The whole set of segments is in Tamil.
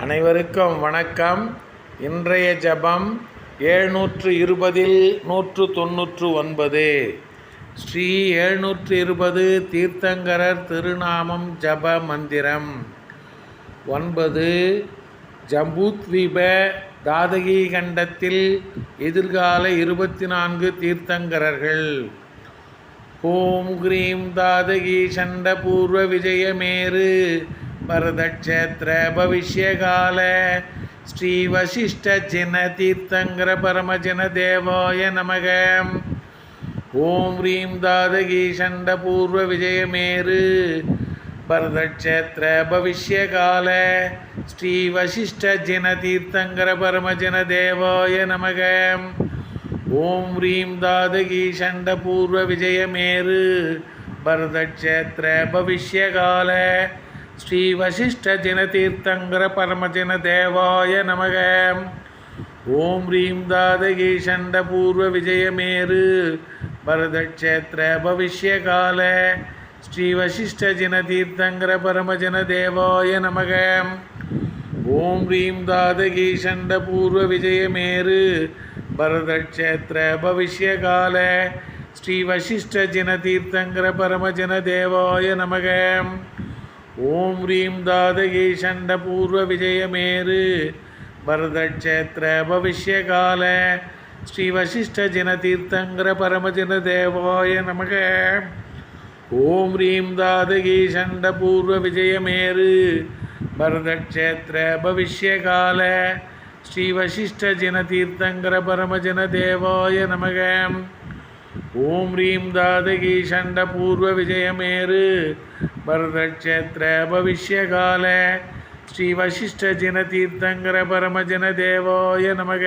அனைவருக்கும் வணக்கம். இன்றைய ஜபம் ஏழ்நூற்று இருபதில் நூற்று தொன்னூற்று ஒன்பது ஸ்ரீ எழுநூற்று இருபது தீர்த்தங்கரர் திருநாமம் ஜப மந்திரம். ஒன்பது ஜம்பூத்வீப தாதகி கண்டத்தில் எதிர்கால இருபத்தி நான்கு தீர்த்தங்கரர்கள். ஓம் கிரீம் தாதகி சண்ட பூர்வ ಭರತಕ್ಷೇತ್ರ ಭವಿಷ್ಯಕಾಲ ಶ್ರೀ ವಶಿಷ್ಠ ಜಿನ ತೀರ್ಥಂಕರ ಪರಮಜನ ದೇವಾಯ ನಮಗ ಓಂ ಹ್ರೀಂ ದಾದಗಿ ಷಂಡ ಪೂರ್ವ ವಿಜಯ ಮೇರು ಭರತಕ್ಷೇತ್ರ ಭವಿಷ್ಯಕಾಲ ಶ್ರೀ ವಶಿಷ್ಠ ಜಿನ ತೀರ್ಥಂಕರ ಪರಮಜನ ದೇವಾಯ ನಮಗ ಓಂ ಹ್ರೀಂ ದಾದಗಿ ಷಂಡ ಪೂರ್ವ ವಿಜಯ ಮೇರು ಭರತಕ್ಷೇತ್ರ ಭವಿಷ್ಯಕಾಲ ஸ்ரீ வசிஷ்ட ஜனதீர்த்தங்கர பரமஜன தேவாய நமக. ஓம் ரீம் தாதகி சண்ட பூர்வ விஜயமேரு. பரதக்ஷேத்திர பவிஷ்யகால. ஸ்ரீ வசிஷ்ட ஜனதீர்த்தங்கர பரமஜன தேவாய நமக. ஓம் ரீம் தாதகி சண்ட பூர்வ விஜயமேரு. பரதக்ஷேத்திர பவிஷ்யகால. ஸ்ரீ வசிஷ்ட ஜனதீர்த்தங்கர பரமஜன தேவாய நமகம் ஓம் ஹ்ரீம் தாதகை சண்ட பூர்வ விஜயமேரு வரதக்ஷேத்திர பவிஷ்யகால ஸ்ரீ வசிஷ்ட ஜன தீர்த்தங்கர பரமஜன தேவாய நமக. ஓம் ஹ்ரீம் தாதகை சண்ட பூர்வ விஜயமேரு வரதக்ஷேத்திர பவிஷ்யகால ஸ்ரீ வசிஷ்ட ஜன தீர்த்தங்கர பரமஜன தேவாய நமகம் ॐ ह्रीं दादगी षण्डपूर्वविजयमेरु भरतक्षेत्र भविष्यकाल श्रीवशिष्ठजनतीर्थङ्करपरमजनदेवाय नमः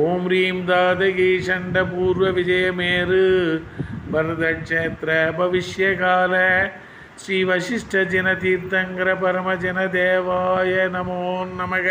ॐ ह्रीं दादगी षण्डपूर्वविजयमेरु भरतक्षेत्र भविष्यकाल श्रीवशिष्ठजनतीर्थङ्करपरमजनदेवाय नमो नमः